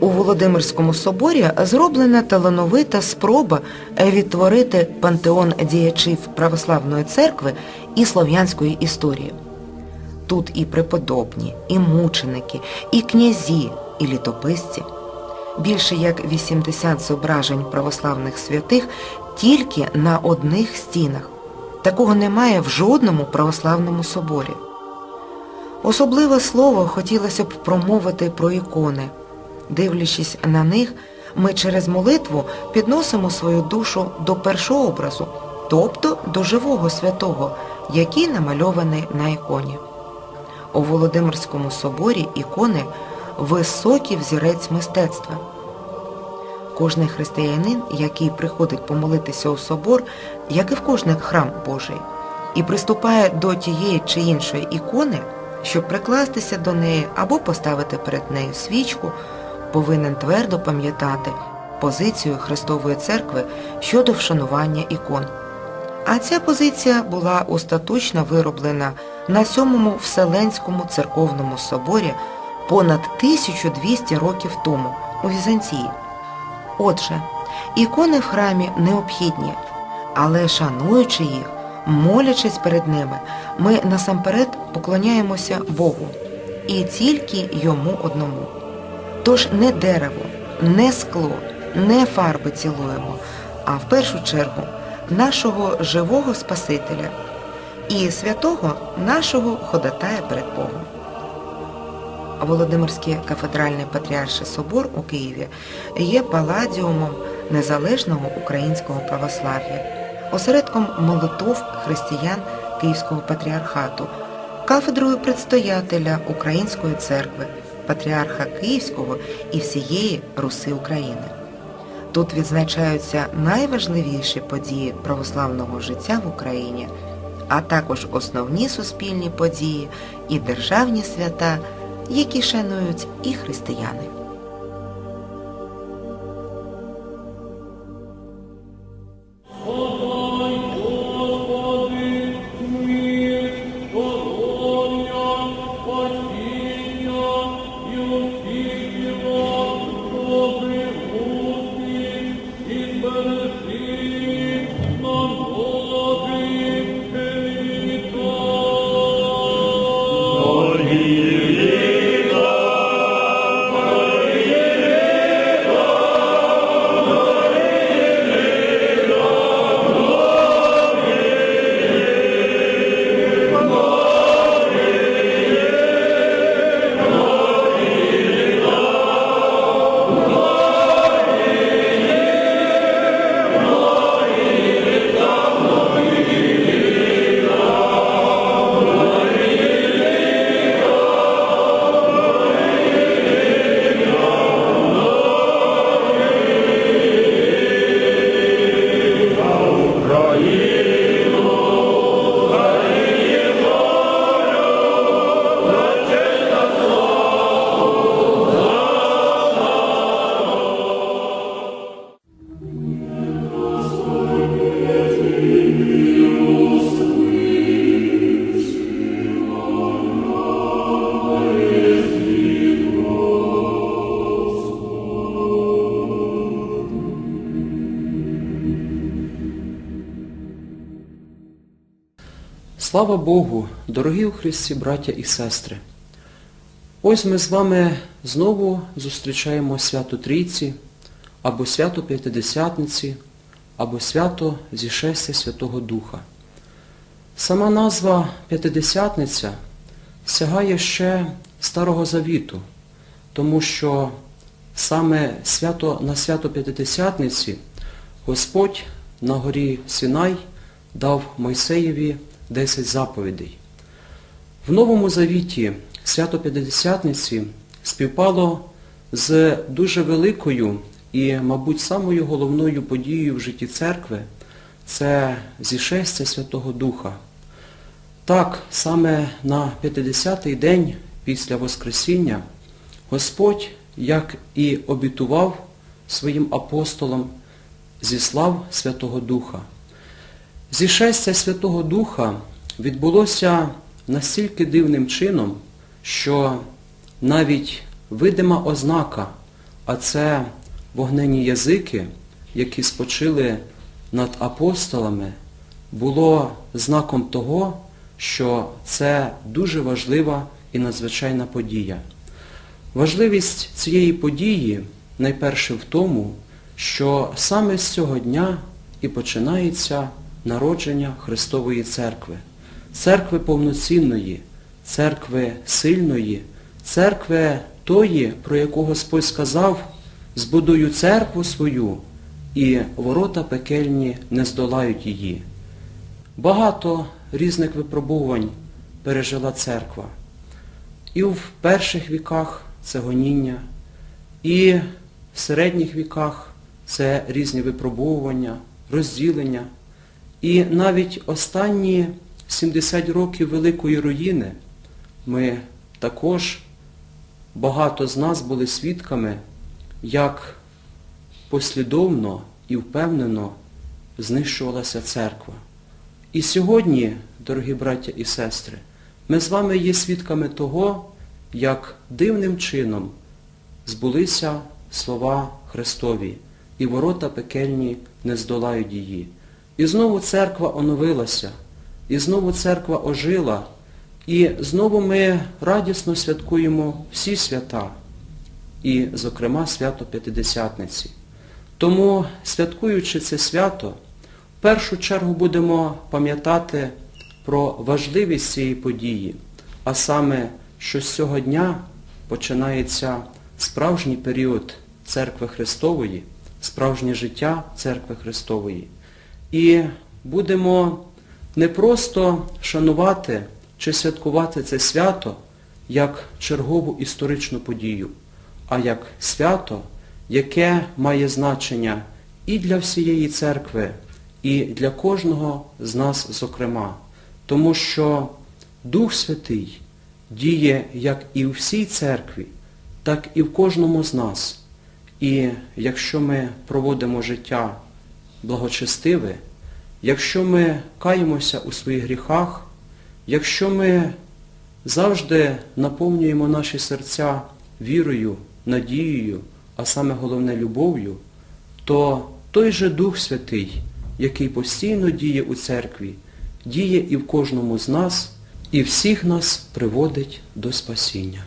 У Володимирському соборі зроблена талановита спроба відтворити пантеон діячів православної церкви і слов'янської історії. Тут і преподобні, і мученики, і князі, і літописці. Більше як 80 зображень православних святих тільки на одних стінах. Такого немає в жодному православному соборі. Особливе слово хотілося б промовити про ікони. Дивлячись на них, ми через молитву підносимо свою душу до першого образу, тобто до живого святого, який намальований на іконі. У Володимирському соборі ікони високий взірець мистецтва. Кожний християнин, який приходить помолитися у собор, як і в кожний храм Божий, і приступає до тієї чи іншої ікони, щоб прикластися до неї або поставити перед нею свічку, повинен твердо пам'ятати позицію Христової Церкви щодо вшанування ікон. А ця позиція була остаточно вироблена на сьомому Вселенському церковному соборі понад 1200 років тому у Візантії. Отже, ікони в храмі необхідні, але шануючи їх, молячись перед ними, ми насамперед поклоняємося Богу і тільки йому одному. Тож не дерево, не скло, не фарби цілуємо, а в першу чергу нашого живого Спасителя і святого нашого ходатая перед Богом. Володимирський кафедральний патріарший собор у Києві є паладіумом незалежного українського православ'я, осередком молитов християн Київського патріархату, кафедрою предстоятеля Української церкви, патріарха Київського і всієї Руси України. Тут відзначаються найважливіші події православного життя в Україні, а також основні суспільні події і державні свята, які шанують і християни. Deus. Amen. Слава Богу, дорогі у Христі браття і сестри! Ось ми з вами знову зустрічаємо свято Трійці, або свято П'ятидесятниці, або свято Зішестя Святого Духа. Сама назва П'ятидесятниця сягає ще Старого Завіту, тому що саме свято, на свято П'ятидесятниці Господь на горі Сінай дав Мойсеєві 10 заповідей. В Новому Завіті свято П'ятидесятниці співпало з дуже великою і, мабуть, самою головною подією в житті церкви це зішестя Святого Духа. Так, саме на 50-й день після Воскресіння Господь, як і обітував своїм апостолам, зіслав Святого Духа. Зішестя Святого Духа відбулося настільки дивним чином, що навіть видима ознака а це вогнені язики, які спочили над апостолами, було знаком того, що це дуже важлива і надзвичайна подія. Важливість цієї події найперше в тому, що саме з цього дня і починається народження Христової Церкви. Церкви повноцінної, церкви сильної, церкви тої, про яку Господь сказав, збудую церкву свою, і ворота пекельні не здолають її. Багато різних випробувань пережила церква. І в перших віках це гоніння, і в середніх віках це різні випробовування, розділення. І навіть останні 70 років Великої руїни ми також, багато з нас були свідками, як послідовно і впевнено знищувалася церква. І сьогодні, дорогі браття і сестри, ми з вами є свідками того, як дивним чином збулися слова Христові, і ворота пекельні не здолають її. І знову церква оновилася, і знову церква ожила, і знову ми радісно святкуємо всі свята, і, зокрема, свято П'ятидесятниці. Тому, святкуючи це свято, в першу чергу будемо пам'ятати про важливість цієї події, а саме, що з цього дня починається справжній період Церкви Христової, справжнє життя Церкви Христової. І будемо не просто шанувати чи святкувати це свято як чергову історичну подію, а як свято, яке має значення і для всієї церкви, і для кожного з нас зокрема. Тому що Дух Святий діє як і в всій церкві, так і в кожному з нас. І якщо ми проводимо життя благочестиве, якщо ми каємося у своїх гріхах, якщо ми завжди наповнюємо наші серця вірою, надією, а саме головне любов'ю, то той же Дух Святий, який постійно діє у церкві, діє і в кожному з нас, і всіх нас приводить до спасіння.